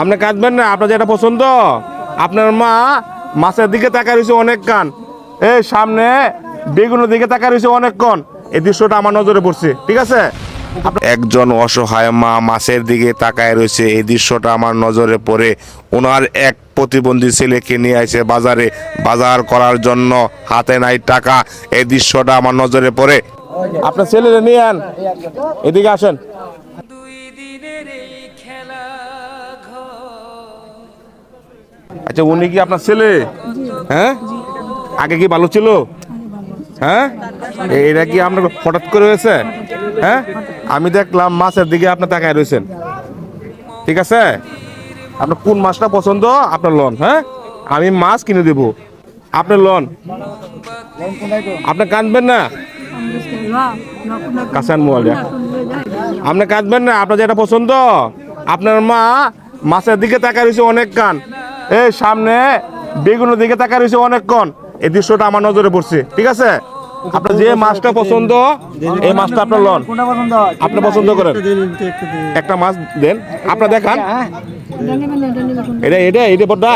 আপনি কাঁদবেন না আপনার যেটা পছন্দ। আপনার মা মাছের দিকে তাকা রয়েছে অনেক কান। এই সামনে বেগুনের দিকে তাকা রয়েছে অনেকক্ষণ এই দৃশ্যটা আমার নজরে পড়ছে ঠিক আছে? একজন অসহায় মা মাছের দিকে তাকায় রয়েছে এই দৃশ্যটা আমার নজরে পড়ে। ওনার এক প্রতিবন্ধী ছেলেকে নিয়ে আসে বাজারে। বাজার করার জন্য হাতে নাই টাকা এই দৃশ্যটা আমার নজরে পড়ে। আপনার ছেলেরে নিয়ে আন। এদিকে আসেন। আচ্ছা উনি কি আপনার ছেলে? হ্যাঁ? আগে কি ভালো ছিল? হ্যাঁ? এটা কি আপনার হঠাৎ করে হয়েছে? হ্যাঁ? আমি দেখলাম মাছের দিকে আপনি তাকায় রয়েছেন। ঠিক আছে? আপনার কোন মাছটা পছন্দ? আপনার লন হ্যাঁ? আমি মাছ কিনে দেব। আপনার লন। আপনি কাঁদবেন না? কাঁচান মোবাইল আপনি কাঁদবেন না? আপনার যেটা পছন্দ? আপনার মা মাছের দিকে তাকা রয়েছে অনেক কান। এই সামনে বেগুনের দিকে তাকা রয়েছে অনেকক্ষণ। এই দৃশ্যটা আমার নজরে পড়ছে ঠিক আছে? আপনার যে মাছটা পছন্দ এই মাছটা আপনার লন। আপনি পছন্দ করেন। একটা মাছ দেন। আপনার দেখান। এটা এটা এটা বড়টা?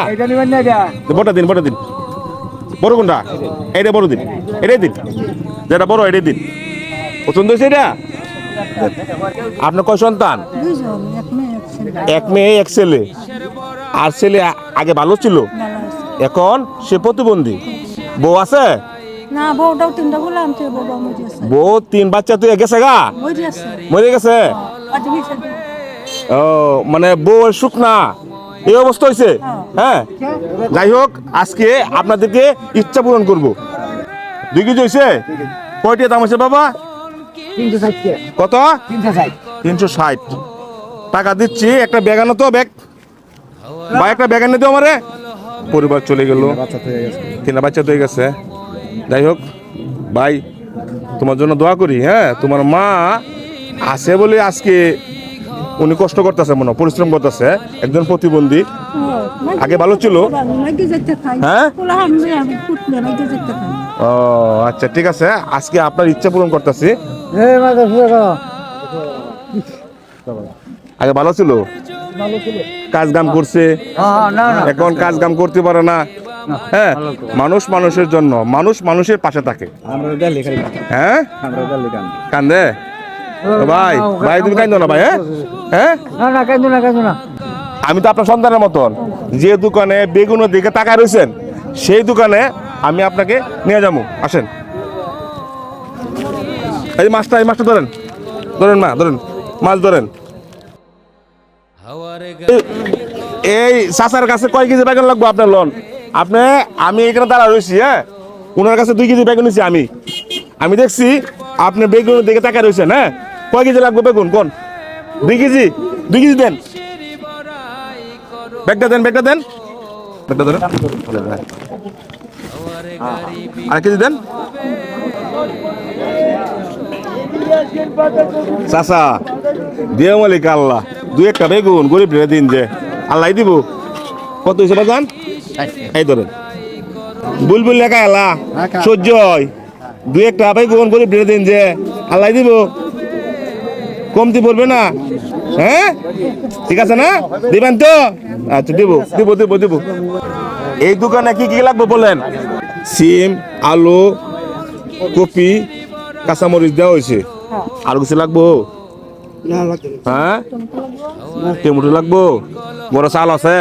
বড়টা দিন বড়টা দিন। বড় কোনটা? এটা বড় দিন। এটাই দিন। যেটা বড় এটাই দিন। পছন্দ হয়েছে এটা? আপনার কয় সন্তান? এক মেয়ে এক ছেলে। আর ছেলে আগে ভালো ছিল? এখন সে প্রতিবন্ধী। বউ আছে? বউ তিন বাচ্চা তুই গেছে গা? মরে গেছে। ও মানে বউ সুখ না? এই অবস্থা হয়েছে হ্যাঁ? যাই হোক আজকে আপনাদেরকে ইচ্ছা পূরণ করব। দুই কেজি হয়েছে কয়টি দাম আছে বাবা? কত? তিনশো ষাট। তিনশো ষাট। টাকা দিচ্ছি একটা ব্যাগ আনো তো ব্যাগ। বা একটা ব্যাগ এনে দিও আমারে। পরিবার চলে গেল। তিনটা বাচ্চা হয়ে গেছে। যাই হোক ভাই তোমার জন্য দোয়া করি হ্যাঁ? তোমার মা আছে বলে আজকে উনি কষ্ট করতেছে মনে পরিশ্রম করতেছে একজন প্রতিবন্ধী। আগে ভালো ছিল? হ্যাঁ? ও আচ্ছা ঠিক আছে। আজকে আপনার ইচ্ছা পূরণ করতেছি। আগে ভালো ছিল? কাজ কাম করছে। হ্যাঁ না না। এখন কাজ কাম করতে পারে না। হ্যাঁ মানুষ মানুষের জন্য মানুষ মানুষের পাশে থাকে। হ্যাঁ? আমরা গেলি কান কান্দে? ভাই ভাই তুমি কান্দো না ভাই হ্যাঁ? হ্যাঁ? না না কান্দু না কান্দু না। আমি তো আপনার সন্তানের মতন। যে দোকানে বেগুনের দিকে তাকায় রয়েছেন সেই দোকানে আমি আপনাকে নিয়ে যাব। আসেন। এই মাছটা এই মাছটা ধরেন। ধরেন মা ধরেন। মাছ ধরেন। এই- চাচার কাছে কয় কেজি বেগুন লাগবো আপনার লোন? আপনি, আমি এখানে দাঁড়া রয়েছি হ্যাঁ? ওনার কাছে দুই কেজি বেগুন নিছি আমি। আমি দেখছি আপনি বেগুনের দিকে তাকায় রয়েছেন হ্যাঁ? কয় কেজি লাগবে বেগুন, কোন? দুই কেজি? দুই কেজি দেন। ব্যাগটা দেন ব্যাগটা দেন। ব্যাগটা ধরেন। আর কেজি দেন। চাচা দিয়ে মালিক আল্লাহ। দুই একটা বেগুন গরিব দিন যে। আল্লাহ দিব। কত হয়েছে বাজান? এই ধরেন। বুলবুল লেখা আল্লাহ সহ্য হয়। দুই একটা বেগুন গরিব দিন যে। আল্লাহ দিব। কমতি পড়বে না। হ্যাঁ? ঠিক আছে না? দিবেন তো? আচ্ছা দিব দিব দিব দিব। এই দোকানে কি কি লাগবে বলেন? সিম আলু কপি কাঁচামরিচ দেওয়া হয়েছে আর কিছু লাগবো? হ্যাঁ? টমেটো লাগবো? বড় চাল আছে?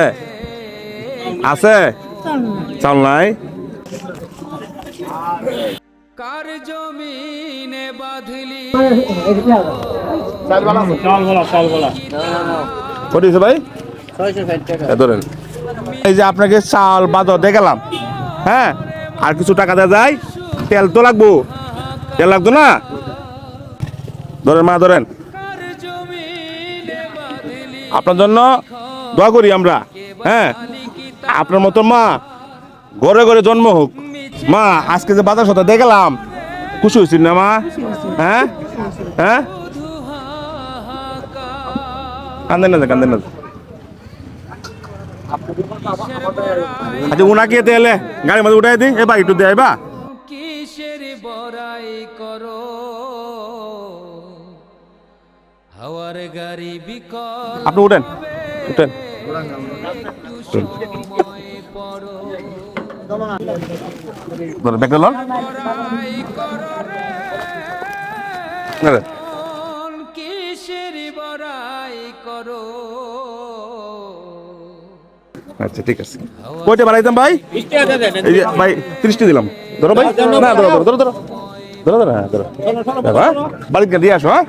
আছে? চাল নাই? কার জমিনে বাঁধলি? কত হয়েছে ভাই? ধরেন। এই যে আপনাকে চাল বাদর দেখালাম। হ্যাঁ? আর কিছু টাকা দেওয়া যায়? তেল তো লাগবো। তেল লাগতো না? ধরেন মা ধরেন। আপনার জন্য দোয়া করি আমরা। হ্যাঁ আপনার মতো মা ঘরে ঘরে জন্ম হোক। মা, আজকে যে বাজার সাথে দেখলাম, খুশি হয়েছিল না মা? হ্যাঁ? হ্যাঁ? কান্দেন না কান্দেন না। আচ্ছা উনাকে তেলে গাড়ির মধ্যে উঠাই দিই এবার একটু দেয় বা। কিসের বড়াই হাওয়ার গাড়ি বিকল আপনি উঠেন উঠেন। চল। ধরো, ব্যাগটা লন। আরে, মন কিসের বড়াই করো? আচ্ছা ঠিক আছে। কয়টা বাড়াইতাম ভাই? এই যে ভাই ত্রিশটি দিলাম। ধরো ভাই। না ধরো ধরো ধরো ধরো। ধরো ধরো হ্যাঁ ধরো। বাড়িতে দিয়ে আসো হ্যাঁ।